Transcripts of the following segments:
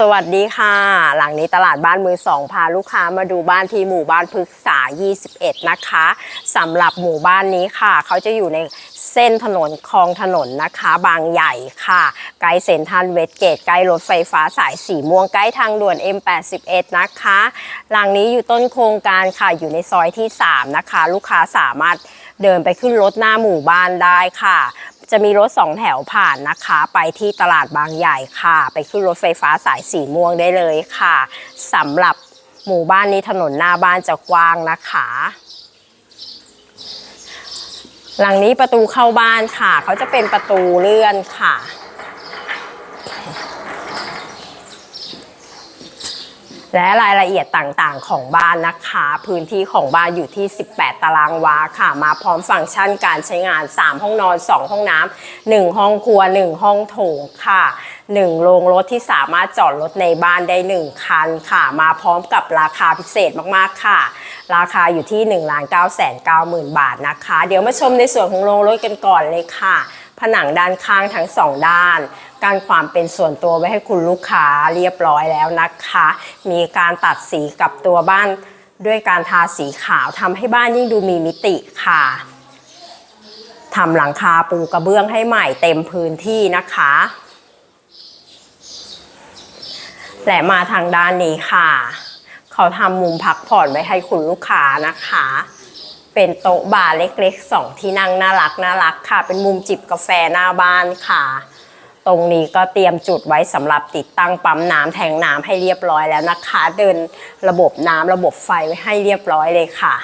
สวัสดีค่ะ หลังนี้ตลาดบ้านมือสองพาลูกค้ามาดูบ้านที่หมู่บ้านพฤกษา 21 นะคะสำหรับหมู่บ้านนี้ค่ะ เขาจะอยู่ในเส้นถนนคลองถนนนะคะ บางใหญ่ค่ะใกล้เซ็นทรัลเวสเกตใกล้รถไฟฟ้าสายสีม่วงใกล้ทางด่วน M81 นะคะ หลังนี้อยู่ต้นโครงการค่ะอยู่ในซอยที่ 3 นะคะ ลูกค้าสามารถเดินไปขึ้นรถหน้าหมู่บ้านได้ค่ะ จะมีรถสองแถวผ่านนะคะ ไปที่ตลาดบางใหญ่ค่ะ ไปขึ้นรถไฟฟ้าสายสีม่วงได้เลยค่ะสำหรับหมู่บ้านนี้ถนนหน้าบ้านจะกว้างนะคะ หลังนี้ประตูเข้าบ้านค่ะ เขาจะเป็นประตูเลื่อนค่ะ และรายละเอียดต่างๆ ของบ้านนะคะ พื้นที่ของบ้านอยู่ที่ 18 ตารางวาค่ะ มาพร้อมฟังก์ชันการใช้งาน 3 ห้องนอน 2 ห้องน้ำ1ห้องครัว 1 ห้องโถงค่ะ 1 โรงรถที่สามารถจอดรถในบ้านได้ 1 คันค่ะ มาพร้อมกับราคาพิเศษมากๆค่ะ ราคาอยู่ที่ 1 9 9 0 0 0 บาทนะคะ เดี๋ยวมาชมในส่วนของโรงรถกันก่อนเลยค่ะ ผนังด้านข้างทั้งสองด้าน การความเป็นส่วนตัวไว้ให้คุณลูกค้าเรียบร้อยแล้วนะคะ มีการตัดสีกับตัวบ้านด้วยการทาสีขาวทำให้บ้านยิ่งดูมีมิติค่ะทำหลังคาปูกระเบื้องให้ใหม่เต็มพื้นที่นะคะ และมาทางด้านนี้ค่ะ เขาทำมุมพักผ่อนไว้ให้คุณลูกค้านะคะ เป็นโต๊ะบาร์เล็กๆสองที่นั่งน่ารักน่ารักค่ะ เป็นมุมจิบกาแฟหน้าบ้านค่ะ ตรงนี้ก็เตรียมจุดไว้สำหรับติดตั้งปั๊มน้ำแทงน้ำให้เรียบร้อยแล้วนะคะ เดินระบบน้ำระบบไฟไว้ให้เรียบร้อยเลยค่ะ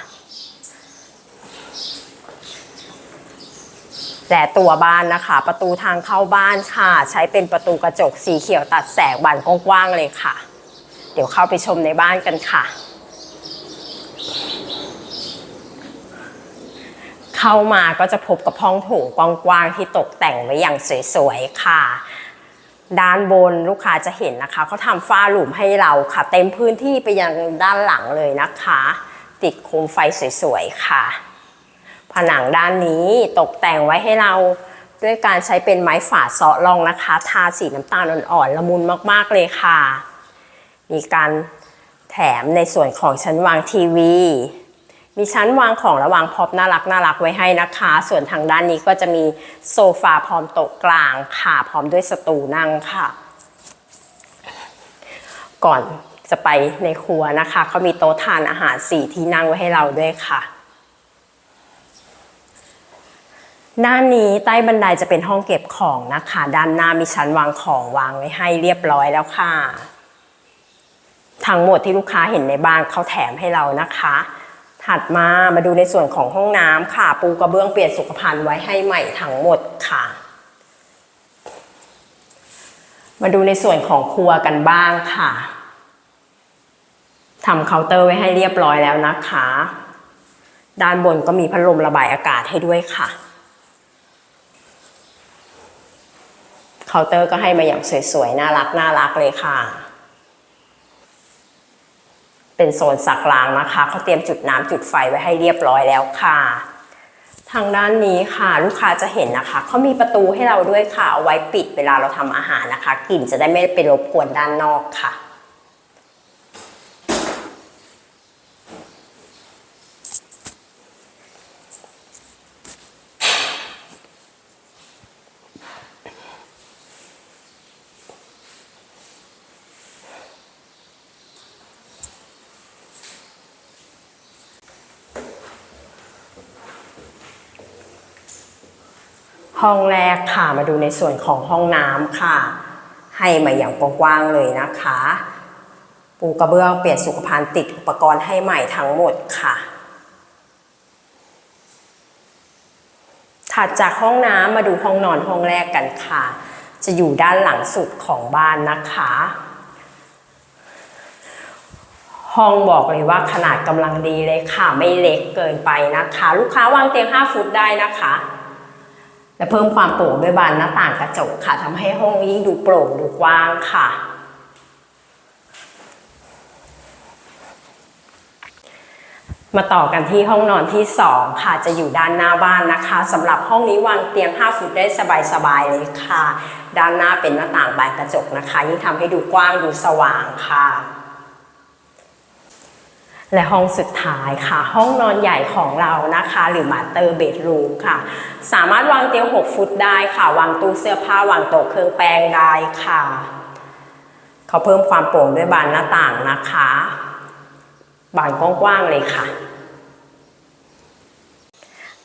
แต่ตัวบ้านนะคะ ประตูทางเข้าบ้านค่ะ ใช้เป็นประตูกระจกสีเขียวตัดแสงบานกว้างๆเลยค่ะ เดี๋ยวเข้าไปชมในบ้านกันค่ะ เข้ามาก็จะพบกับห้องโถงกว้างๆที่ตกแต่งไว้อย่างสวยๆค่ะ ด้านบนลูกค้าจะเห็นนะคะเขาทำฝ้าหลุมให้เราค่ะ เต็มพื้นที่ไปยังด้านหลังเลยนะคะ ติดโคมไฟสวยๆค่ะ ผนังด้านนี้ตกแต่งไว้ให้เราด้วยการใช้เป็นไม้ฝาเซาะรองนะคะ ทาสีน้ำตาลอ่อนๆละมุนมากๆเลยค่ะ มีการแถมในส่วนของชั้นวางทีวี มีชั้นวางของระวางพร็อพน่ารักน่ารักไว้ให้นะคะ ส่วนทางด้านนี้ก็จะมีโซฟาพร้อมโต๊ะกลางค่ะ พร้อมด้วยสตูนั่งค่ะ ก่อนจะไปในครัวนะคะ เขามีโต๊ะทานอาหารสี่ที่นั่งไว้ให้เราด้วยค่ะด้านนี้ใต้บันไดจะเป็นห้องเก็บของนะคะ ด้านหน้ามีชั้นวางของวางไว้ให้เรียบร้อยแล้วค่ะ ทั้งหมดที่ลูกค้าเห็นในบ้านเขาแถมให้เรานะคะ ถัดมามาดูในส่วนของห้องน้ำค่ะ ปูกระเบื้องเปลี่ยนสุขภัณฑ์ไว้ให้ใหม่ทั้งหมดค่ะ มาดูในส่วนของครัวกันบ้างค่ะทำเคาน์เตอร์ไว้ให้เรียบร้อยแล้วนะคะ ด้านบนก็มีพัดลมระบายอากาศให้ด้วยค่ะ เคาน์เตอร์ก็ให้มาอย่างสวยๆ น่ารักน่ารักเลยค่ะ เป็นโซนสักล้างนะคะเขาเตรียมจุดน้ำจุดไฟไว้ให้เรียบร้อยแล้วค่ะ ทางด้านนี้ค่ะลูกค้าจะเห็นนะคะเขามีประตูให้เราด้วยค่ะเอาไว้ปิดเวลาเราทำอาหารนะคะกลิ่นจะได้ไม่ไปรบกวนด้านนอกค่ะ ห้องแรกค่ะมาดูในส่วนของห้องน้ำค่ะ ให้มาอย่างกว้างๆเลยนะคะ ปูกระเบื้องเปลี่ยนสุขภัณฑ์ติดอุปกรณ์ให้ใหม่ทั้งหมดค่ะ ถัดจากห้องน้ำมาดูห้องนอนห้องแรกกันค่ะ จะอยู่ด้านหลังสุดของบ้านนะคะ ห้องบอกเลยว่าขนาดกำลังดีเลยค่ะ ไม่เล็กเกินไปนะคะ ลูกค้าวางเตียง 5 ฟุตได้นะคะ และเพิ่มความโปร่งด้วยบานหน้าต่างกระจกค่ะทำให้ห้องยิ่งดูโปร่งดูกว้างค่ะ มาต่อกันที่ห้องนอนที่ 2 ค่ะจะอยู่ด้านหน้าบ้านนะคะสำหรับห้องนี้วางเตียง 5 ฟุตได้สบายๆเลยค่ะ ด้านหน้าเป็นหน้าต่างบานกระจกนะคะ ยิ่งทำให้ดูกว้างดูสว่างค่ะ และห้องสุดท้ายค่ะ ห้องนอนใหญ่ของเรานะคะ หรือมาเตอร์เบดรูมค่ะ สามารถวางเตียง 6 ฟุตได้ค่ะ วางตู้เสื้อผ้าวางโต๊ะเครื่องแป้งได้ค่ะ เขาเพิ่มความโปร่งด้วยบานหน้าต่างนะคะ บานกว้างๆเลยค่ะ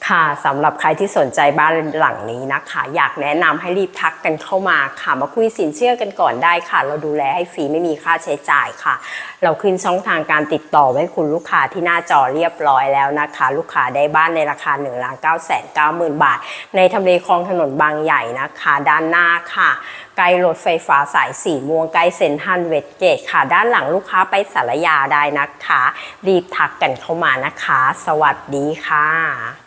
ค่ะสำหรับใครที่สนใจบ้านหลังนี้นะคะ อยากแนะนำให้รีบทักกันเข้ามาค่ะ มาคุยสินเชื่อกันก่อนได้ค่ะ เราดูแลให้ฟรีไม่มีค่าใช้จ่ายค่ะ เราขึ้นช่องทางการติดต่อให้คุณลูกค้าที่หน้าจอเรียบร้อยแล้วนะคะ ลูกค้าได้บ้านในราคา1นึ่งล้านเก้าแสนเก้าหมื่นบาท ในทำเลคลองถนนบางใหญ่นะคะ ด้านหน้าค่ะใกล้รถไฟฟ้าสายสีม่วงใกล้เซ็นทรัลเวสเกตค่ะ ด้านหลังลูกค้าไปสารยาได้นะคะ รีบทักกันเข้ามานะคะ สวัสดีค่ะ